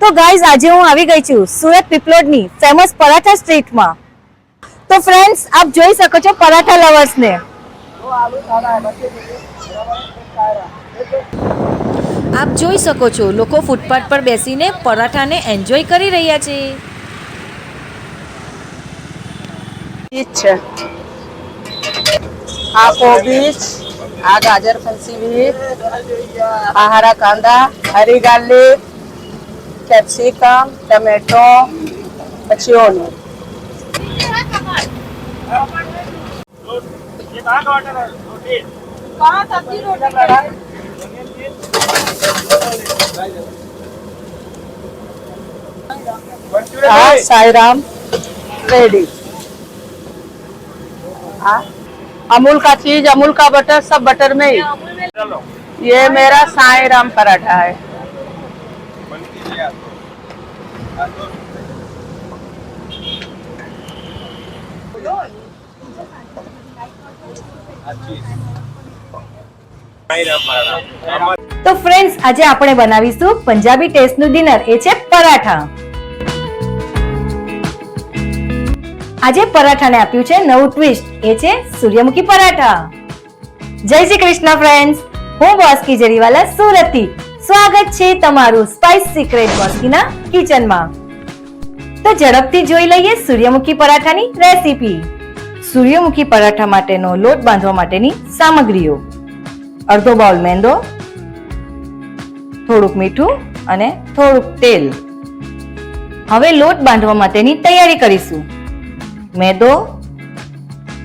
તો ગાઈઝ આજે હું આવી ગઈ છું સુરત પીપલોડની ફેમસ પરાઠા સ્ટ્રીટમાં તો ફ્રેન્ડ્સ આપ જોઈ શકો છો પરાઠા લવર્સને આપ જોઈ શકો છો લોકો ફૂટપાથ પર બેસીને પરાઠાને એન્જોય કરી રહ્યા છે. છે. આ કોબીજ આ ગાજર ફલસી બીજ આ હરા કાંદા હરી ગાર્લિક કેપ્સિકમ ટમેટો પછી ઓલું हाँ साईराम रेडी हाँ अमूल का चीज अमूल का बटर सब बटर में ही ये मेरा साई राम पराठा है તો ફ્રેન્ડ્સ આજે આપણે બનાવીશું પંજાબી ટેસ્ટનું ડિનર એ છે પરાઠા. આજે પરાઠાને આપ્યું છે નવું ટ્વિસ્ટ એ છે સૂર્યમુખી પરાઠા. જય શ્રી કૃષ્ણ ફ્રેન્ડ્સ હું બોસ્કી જરીવાલા સુરતથી સ્વાગત છે તમારું સ્પાઇસ સિક્રેટ બોસ્કીના કિચનમાં તો ઝડપથી જોઈ લઈએ સૂર્યમુખી પરાઠાની રેસીપી સૂર્યમુખી પરાઠા માટેનો લોટ બાંધવા માટેની સામગ્રીઓ. અડધો બાઉલ મેંદો, થોડુંક મીઠું અને થોડુંક તેલ. હવે લોટ બાંધવા માટેની તૈયારી કરીશું. મેદો,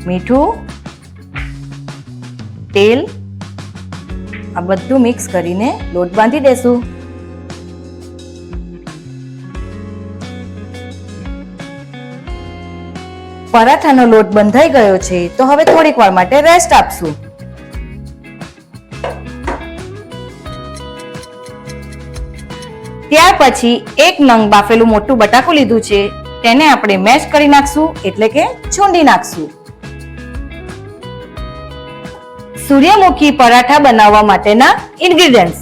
મીઠું, તેલ આ બધું મિક્સ કરીને લોટ બાંધી દેશું. પરાઠાનો લોટ બંધાઈ ગયો છે, તો હવે થોડીક વાર માટે રેસ્ટ આપશું. ત્યાર પછી એક નંગ બાફેલું મોટું બટાકું લીધું છે, તેને આપણે મેશ કરી નાખશું, એટલે કે છૂંડી નાખશું. સૂર્યમુખી પરાઠા બનાવવા માટેના ઇન્ગ્રેડિયન્ટ્સ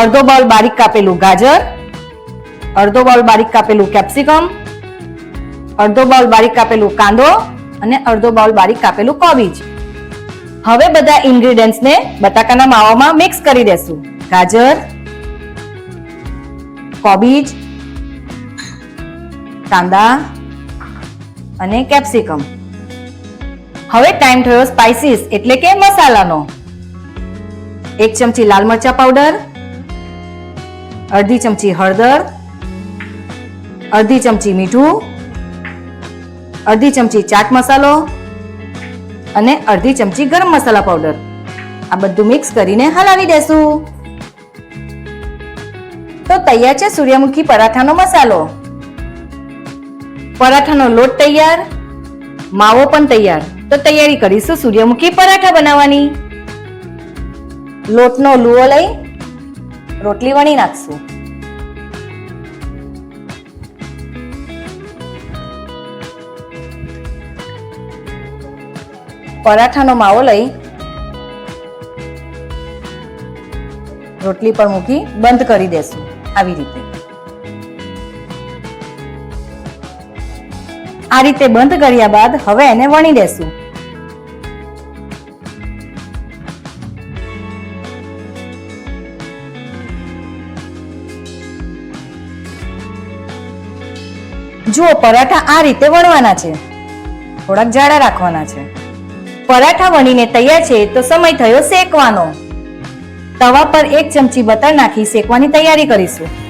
અડધો બાઉલ બારીક કાપેલું ગાજર, અડધો બાઉલ બારીક કાપેલું કેપ્સિકમ અડધો બાઉલ બારીક કાપેલું કાંદો અને અડધો બાઉલ બારીક કાપેલું કોબીજ હવે બધા ઇન્ગ્રીડિયન્ટ્સને બટાકાના માવામાં મિક્સ કરી દેશું. ગાજર કોબીજ કાંદા અને કેપ્સિકમ હવે ટાઈમ થયો સ્પાઇસીસ એટલે કે મસાલાનો. એક ચમચી લાલ મરચા પાવડર અડધી ચમચી હળદર, અડધી ચમચી મીઠું, અડધી ચમચી ચાટ મસાલો અને અડધી ચમચી ગરમ મસાલા પાવડર આ બધું મિક્સ કરીને હલાવી દેશું. તો તૈયાર છે સૂર્યમુખી પરાઠાનો મસાલો. પરાઠાનો લોટ તૈયાર, માવો પણ તૈયાર. તો તૈયારી કરીશું સૂર્યમુખી પરાઠા બનાવવાની. લોટનો લુઓ લઈ રોટલી વણી નાખશું. પરાઠાનો માવો લઈ રોટલી પર મૂકી બંધ કરી દેશું. આવી રીતે. આ રીતે બંધ કર્યા બાદ હવે એને વણી દેશું જુઓ, પરાઠા આ રીતે વણવાના છે. થોડાક જાડા રાખવાના છે. પરાઠા વણીને તૈયાર છે તો સમય થયો શેકવાનો. તવા પર એક ચમચી બટર નાખી શેકવાની તૈયારી કરીશું.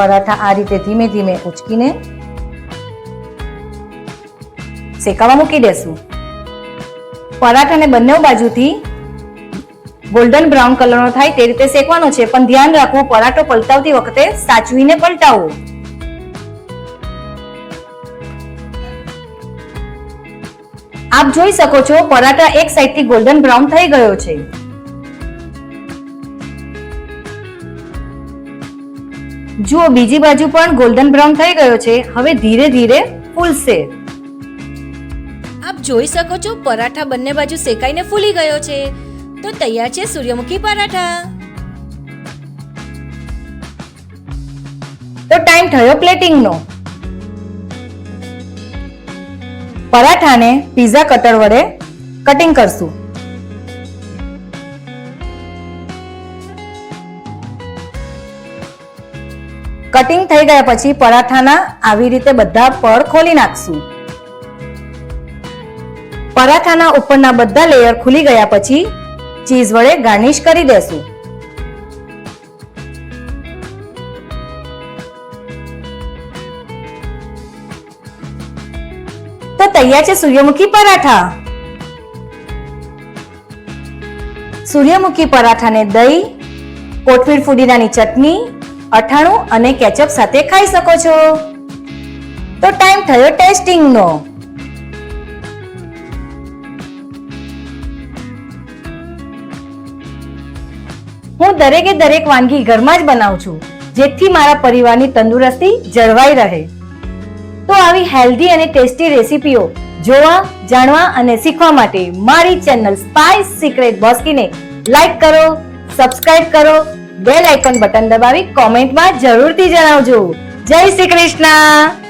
પરાઠા આ રીતે ધીમે ધીમે ઉચકીને શેકાવા મૂકી દેશું. પરાઠાને બંને બાજુથી ગોલ્ડન બ્રાઉન કલરનો થાય તે રીતે શેકવાનો છે, પણ ધ્યાન રાખવું, પરાઠો પલટાવતી વખતે સાચવીને પલટાવો. આપ જોઈ શકો છો, પરાઠા એક સાઈડથી ગોલ્ડન બ્રાઉન થઈ ગયો છે. જુઓ બીજી બાજુ પણ ગોલ્ડન બ્રાઉન થઈ ગયો છે. હવે ધીરે ધીરે ફૂલશે આપ જોઈ શકો છો પરાઠા બંને બાજુ શેકાઈને ફૂલી ગયો છે. તો તૈયાર છે સૂર્યમુખી પરાઠા. તો ટાઈમ થયો પ્લેટિંગનો પરાઠાને પીઝા કટર વડે કટિંગ કરશું. કટિંગ થઈ ગયા પછી પરાઠાના આવી રીતે બધા પડ ખોલી નાખશું. પરાઠાના ઉપરના બધા લેયર ખુલી ગયા પછી ચીઝ વડે ગાર્નિશ કરી દેશું. તો તૈયાર છે સૂર્યમુખી પરાઠા. સૂર્યમુખી પરાઠાને દહીં, કોથમીર ફુદીનાની ચટણી અઠાણું અને કેચઅપ સાથે ખાઈ શકો છો. તો ટાઈમ થયો ટેસ્ટિંગનો. હું દરેકે દરેક વાનગી ઘરમાં જ બનાવું છું, જેથી મારા પરિવારની તંદુરસ્તી જળવાઈ રહે. તો આવી હેલ્ધી અને ટેસ્ટી રેસીપીઓ જોવા, જાણવા અને શીખવા માટે મારી ચેનલ સ્પાઇસ સિક્રેટ બોસ્કીને લાઈક કરો સબસ્ક્રાઇબ કરો બેલ આઇકોન બટન દબાવી કોમેન્ટમાં જરૂરથી જણાવજો. જય શ્રી કૃષ્ણ.